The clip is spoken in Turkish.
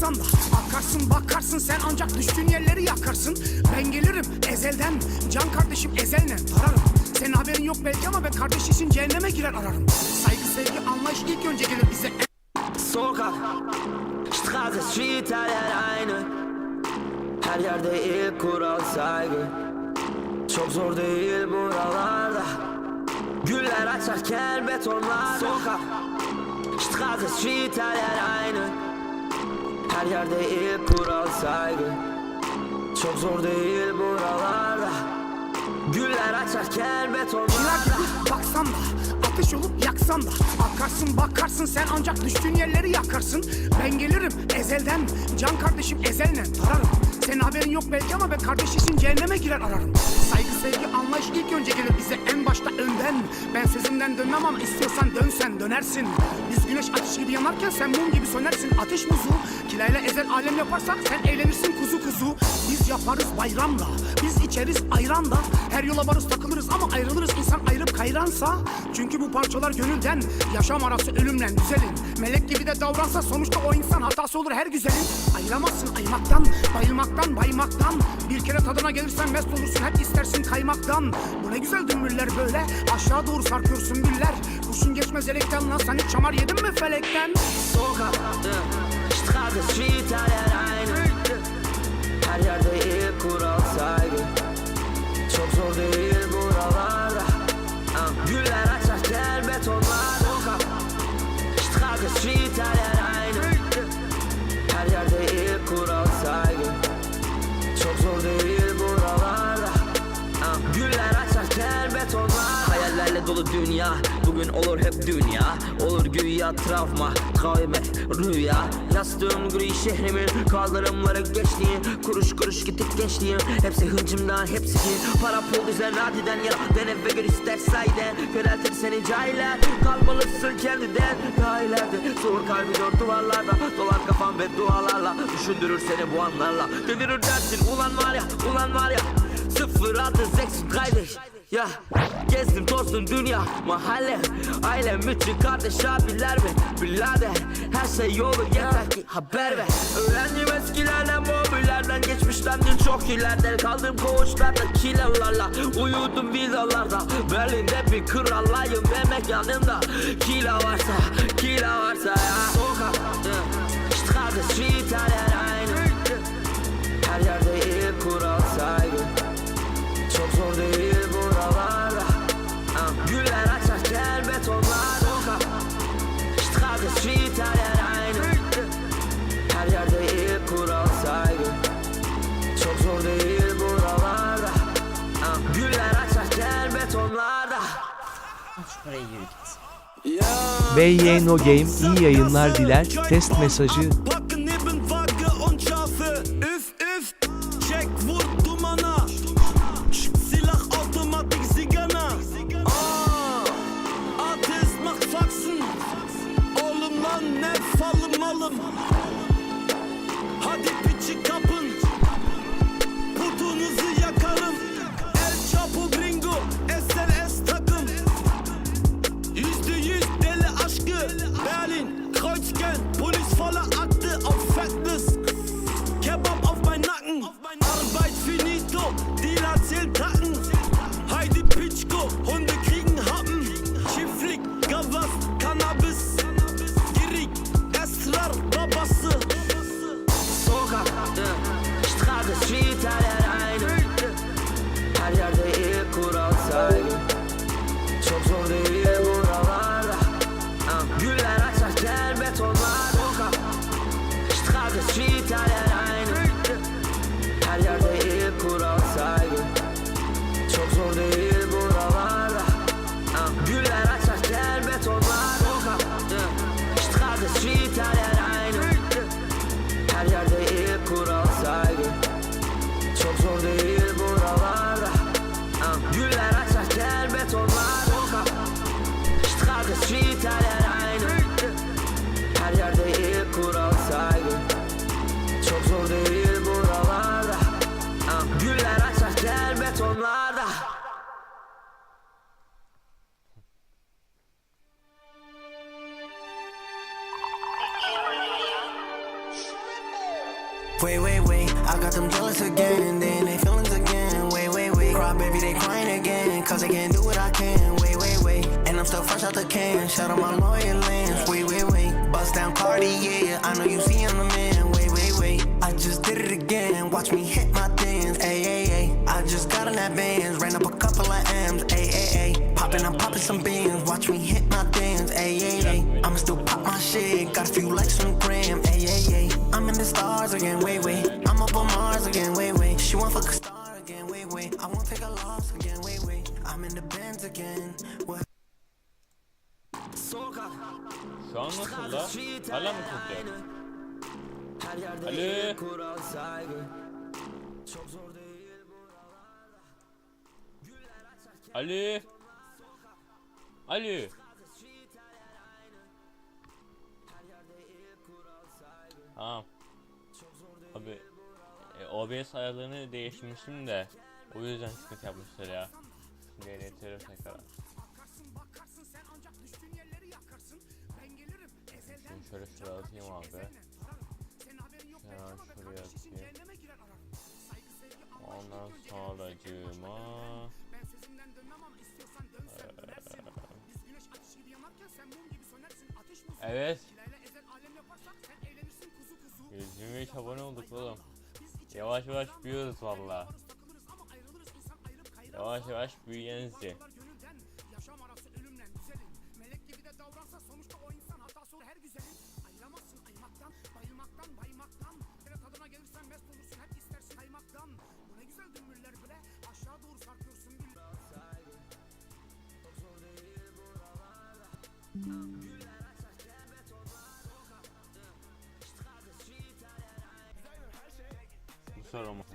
yaksan da Akarsın bakarsın. Sen ancak düştüğün yerleri yakarsın. Ben gelirim ezelden. Can kardeşim ezelle tararım Senin haberin yok belki ama ben kardeş için cehenneme girer ararım. Saygı sevgi anlayış ilk önce gelir bize. Sokak, Straße, Street, her yer aynı. Her yerde ilk kural saygı. Çok zor değil buralarda. Güller açarken betonlar Sokak, Straße, Street, her yer aynı Her yerde ilk kural saygı Çok zor değil buralarda. Güller açarken Çınar betonlar gibi baksan da Ateş olup yaksan da. Akarsın bakarsın sen ancak düştüğün yerleri yakarsın. Ben gelirim ezelden Can kardeşim ezelle tararım Senin haberin yok belki ama ben kardeş için cehenneme girer ararım. Saygı sevgi anlayış ilk önce gelir bize en başta önden. Ben sözümden dönmem ama istiyorsan dönsen dönersin. Biz güneş ateş gibi yanarken sen mum gibi sönersin. Ateş muzu Kilayla ezel alem yaparsak sen eğlenirsin kuzu kuzu. Biz yaparız bayramla Biz içeriz ayranla. Her yola varız takılırız ama ayrılırız. İnsan ayırıp kayransa. Çünkü bu parçalar gönülden Yaşam arası ölümle düzelin Melek gibi de davransa sonuçta o insan hatası olur her güzelin. Ayıramazsın aymaktan Bayılmaktan baymaktan. Bir kere tadına gelirsen mest olursun hep istersin kaymaktan. Bu ne güzel dümbüller böyle Aşağı doğru sarkıyorsun güller. Kurşun geçmez elekten lan sen hiç çamar yedin mi felekten? Sokak, Straße, Street, her yer aynı Her yerde ilk dünya. Bugün olur hep dünya. Olur güya travma Travme rüya. Yastığım gri şehrimin Kaldırımları geçtiğim Kuruş kuruş gittik gençliğim Hepsi hıncımdan hepsi ki Para pul düzen radiden ya. Dene ve gör ister sayden Köreltir seni cahiller. Kalmalısın kendiden Daha ileride Soğur kalbi dört duvarlarda. Dolar kafan ve dualarla Düşündürür seni bu anlarla. Delirir dersin. Ulan var ya ulan var ya. Sıfır altı seks kardeş ya gezdim tozdum dünya mahalle Ailem üçün kardeş abiler ve birader Her şey yolu yeter ki haber ver. Öğrendim eskilerden mobillerden Geçmişlerden çok ileride Kaldım koğuşlarda kilolarla Uyudum villalarda Berlin'de bir krallayım ve mekanımda Kila varsa kila varsa ya Street her aynı Her yerde ilk kural saygı Çok zor değil buralarda Güller açarken betonlarda Şuraya yürü git. BY No Game iyi yayınlar diler. Test mesajı Tacken. Arbeit finito, Dealer zählt Tacken. Heidi Pitschko, Hunde kriegen Happen. Çiftlik, Gavas, Cannabis. Girik, Esrar, babası. Sokakta, äh, Straße, Schwieterler aynı. Her yerde ilk kural saygı. Çok zor değil bu. Wait, wait, wait, I got them jealous again, then they feelings again. Wait, wait, wait, cry baby, they crying again, cause they can't do what I can. Wait, wait, wait, and I'm still fresh out the can. Shout out my loyal lands. Wait, wait, wait, bust down Cardi, yeah. I know you see I'm the man. Wait, wait, wait, I just did it again. Watch me hit my dance. Ay, ay, ay. I just got on that bands, ran up a couple of M's. Ay, ay, ay. Popping, I'm popping some beans. She want fuck a star again. Wait, wait. I won't take a loss again. Wait, wait. I'm in the Benz again. What? Şu an nasıl la? Hala mı kötü? Ali. Ali. saygı Tamam. Abi e, OBS ayarlarını değiştirmiştim de o yüzden sıkıntı yapmışlar ya. Şimdi denetiyorum tekrar. Şimdi şöyle şuraya atayım abi. Ben şuraya atayım. Ondan sonra musun? Evet. Çileyle ezel alem yaparsak sen eğlenirsin kuzu kuzu. 123 abone olduk oğlum. Yavaş yavaş büyüyoruz valla. Yavaş yavaş büyüyenizi. gönülden aynı